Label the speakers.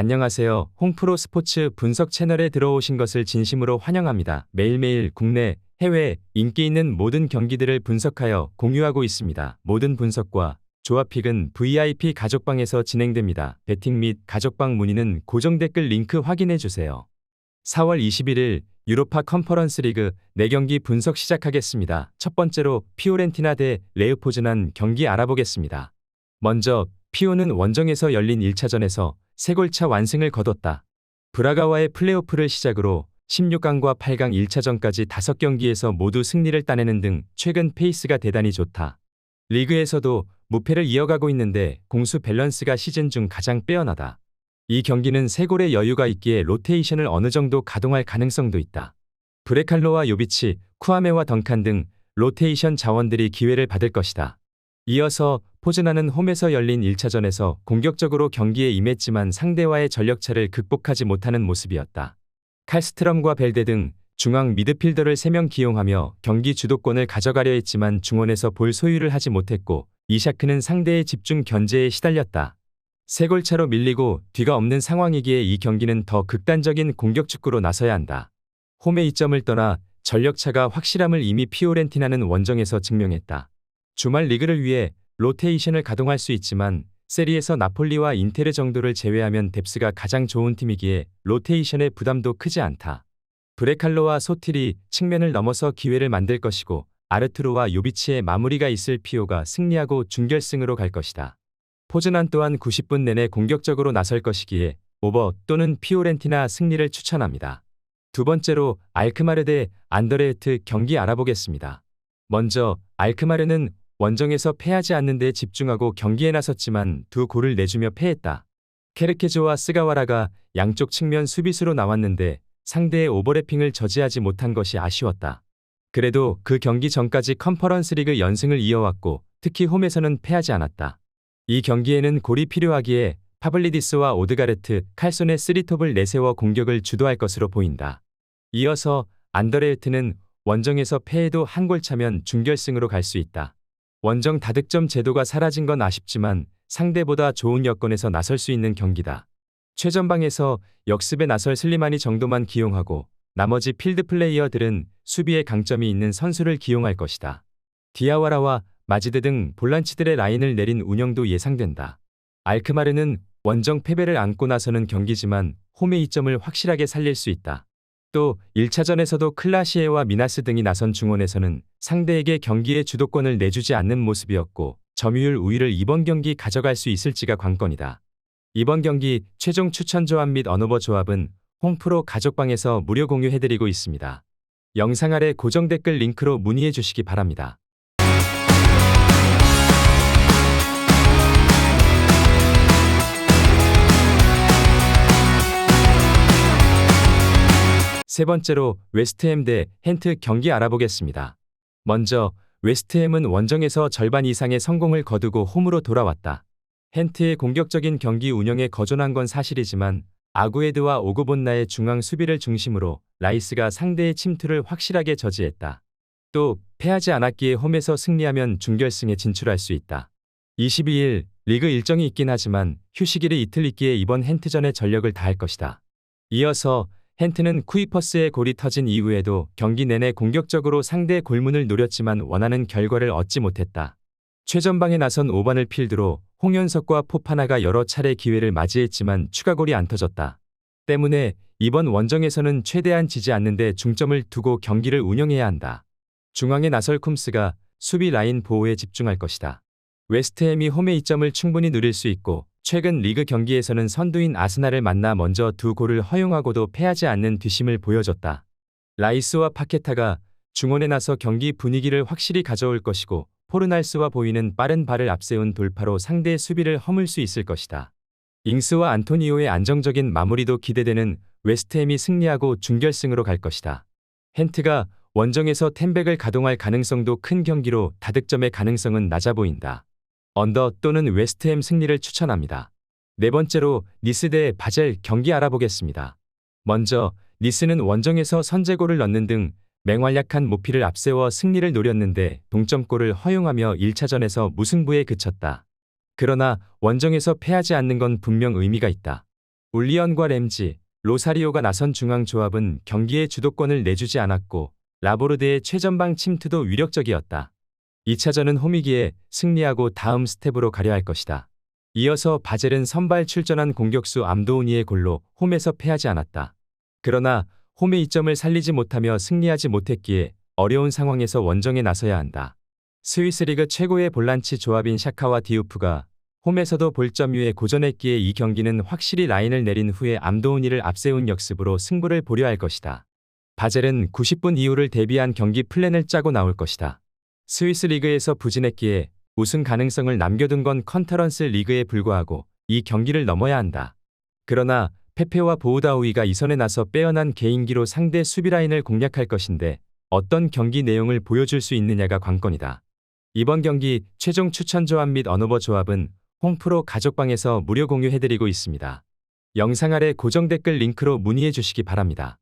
Speaker 1: 안녕하세요. 홍프로 스포츠 분석 채널에 들어오신 것을 진심으로 환영합니다. 매일매일 국내, 해외 인기 있는 모든 경기들을 분석하여 공유하고 있습니다. 모든 분석과 조합픽은 VIP 가족방에서 진행됩니다. 배팅 및 가족방 문의는 고정 댓글 링크 확인해 주세요. 4월 21일 유로파 컨퍼런스 리그 4경기 분석 시작하겠습니다. 첫 번째로 피오렌티나 대 레우포즈난 경기 알아보겠습니다. 먼저 피오는 원정에서 열린 1차전에서 3골차 완승을 거뒀다. 브라가와의 플레이오프를 시작으로 16강과 8강 1차전까지 5경기에서 모두 승리를 따내는 등 최근 페이스가 대단히 좋다. 리그에서도 무패를 이어가고 있는데 공수 밸런스가 시즌 중 가장 빼어나다. 이 경기는 3골의 여유가 있기에 로테이션을 어느 정도 가동할 가능성도 있다. 브레칼로와 요비치, 쿠아메와 덩칸 등 로테이션 자원들이 기회를 받을 것이다. 이어서 포즈나는 홈에서 열린 1차전에서 공격적으로 경기에 임했지만 상대와의 전력차를 극복하지 못하는 모습이었다. 칼스트럼과 벨데 등 중앙 미드필더를 3명 기용하며 경기 주도권을 가져가려 했지만 중원에서 볼 소유를 하지 못했고 이샤크는 상대의 집중 견제에 시달렸다. 세 골차로 밀리고 뒤가 없는 상황이기에 이 경기는 더 극단적인 공격 축구로 나서야 한다. 홈의 이점을 떠나 전력차가 확실함을 이미 피오렌티나는 원정에서 증명했다. 주말 리그를 위해 로테이션을 가동할 수 있지만 세리에서 나폴리와 인테르 정도를 제외하면 뎁스가 가장 좋은 팀이기에 로테이션의 부담도 크지 않다. 브레칼로와 소틸이 측면을 넘어서 기회를 만들 것이고 아르투로와 요비치의 마무리가 있을 피오가 승리하고 준결승으로 갈 것이다. 포즈난 또한 90분 내내 공격적으로 나설 것이기에 오버 또는 피오렌티나 승리를 추천합니다. 두 번째로 알크마르 대 안더레흐트 경기 알아보겠습니다. 먼저 알크마르는 원정에서 패하지 않는 데 집중하고 경기에 나섰지만 두 골을 내주며 패했다. 케르케조와 스가와라가 양쪽 측면 수비수로 나왔는데 상대의 오버래핑을 저지하지 못한 것이 아쉬웠다. 그래도 그 경기 전까지 컨퍼런스 리그 연승을 이어왔고 특히 홈에서는 패하지 않았다. 이 경기에는 골이 필요하기에 파블리디스와 오드가르트, 칼손의 쓰리톱을 내세워 공격을 주도할 것으로 보인다. 이어서 안더레흐트는 원정에서 패해도 한 골 차면 준결승으로 갈 수 있다. 원정 다득점 제도가 사라진 건 아쉽지만 상대보다 좋은 여건에서 나설 수 있는 경기다. 최전방에서 역습에 나설 슬리마니 정도만 기용하고 나머지 필드 플레이어들은 수비에 강점이 있는 선수를 기용할 것이다. 디아와라와 마지드 등 볼란치들의 라인을 내린 운영도 예상된다. 알크마르는 원정 패배를 안고 나서는 경기지만 홈의 이점을 확실하게 살릴 수 있다. 또 1차전에서도 클라시에와 미나스 등이 나선 중원에서는 상대에게 경기의 주도권을 내주지 않는 모습이었고 점유율 우위를 이번 경기 가져갈 수 있을지가 관건이다. 이번 경기 최종 추천 조합 및 언어버 조합은 홈프로 가족방에서 무료 공유해드리고 있습니다. 영상 아래 고정 댓글 링크로 문의해 주시기 바랍니다. 세 번째로 웨스트햄 대 헨트 경기 알아보겠습니다. 먼저 웨스트햄은 원정에서 절반 이상의 성공을 거두고 홈으로 돌아왔다. 헨트의 공격적인 경기 운영에 거존한 건 사실이지만 아구에드와 오고본나의 중앙 수비를 중심으로 라이스가 상대의 침투를 확실하게 저지했다. 또 패하지 않았기에 홈에서 승리하면 준결승에 진출할 수 있다. 22일 리그 일정이 있긴 하지만 휴식일이 이틀 있기에 이번 헨트전에 전력을 다할 것이다. 이어서 헨트는 쿠이퍼스의 골이 터진 이후에도 경기 내내 공격적으로 상대의 골문을 노렸지만 원하는 결과를 얻지 못했다. 최전방에 나선 5반을 필드로 홍현석과 포파나가 여러 차례 기회를 맞이했지만 추가골이 안 터졌다. 때문에 이번 원정에서는 최대한 지지 않는데 중점을 두고 경기를 운영해야 한다. 중앙에 나설 쿰스가 수비 라인 보호에 집중할 것이다. 웨스트햄이 홈의 이점을 충분히 누릴 수 있고 최근 리그 경기에서는 선두인 아스날을 만나 먼저 두 골을 허용하고도 패하지 않는 뒷심을 보여줬다. 라이스와 파케타가 중원에 나서 경기 분위기를 확실히 가져올 것이고 포르날스와 보이는 빠른 발을 앞세운 돌파로 상대의 수비를 허물 수 있을 것이다. 잉스와 안토니오의 안정적인 마무리도 기대되는 웨스트햄이 승리하고 준결승으로 갈 것이다. 헨트가 원정에서 템백을 가동할 가능성도 큰 경기로 다득점의 가능성은 낮아 보인다. 언더 또는 웨스트햄 승리를 추천합니다. 네 번째로 니스 대 바젤 경기 알아보겠습니다. 먼저 니스는 원정에서 선제골을 넣는 등 맹활약한 모피를 앞세워 승리를 노렸는데 동점골을 허용하며 1차전에서 무승부에 그쳤다. 그러나 원정에서 패하지 않는 건 분명 의미가 있다. 울리언과 램지, 로사리오가 나선 중앙조합은 경기의 주도권을 내주지 않았고 라보르드의 최전방 침투도 위력적이었다. 2차전은 홈이기에 승리하고 다음 스텝으로 가려 할 것이다. 이어서 바젤은 선발 출전한 공격수 암도우니의 골로 홈에서 패하지 않았다. 그러나 홈의 이점을 살리지 못하며 승리하지 못했기에 어려운 상황에서 원정에 나서야 한다. 스위스 리그 최고의 볼란치 조합인 샤카와 디우프가 홈에서도 볼점 위에 고전했기에 이 경기는 확실히 라인을 내린 후에 암도우니를 앞세운 역습으로 승부를 보려 할 것이다. 바젤은 90분 이후를 대비한 경기 플랜을 짜고 나올 것이다. 스위스 리그에서 부진했기에 우승 가능성을 남겨둔 건 컨터런스 리그에 불과하고 이 경기를 넘어야 한다. 그러나 페페와 보우다우이가 이선에 나서 빼어난 개인기로 상대 수비 라인을 공략할 것인데 어떤 경기 내용을 보여줄 수 있느냐가 관건이다. 이번 경기 최종 추천 조합 및 언어버 조합은 홈프로 가족방에서 무료 공유해드리고 있습니다. 영상 아래 고정 댓글 링크로 문의해 주시기 바랍니다.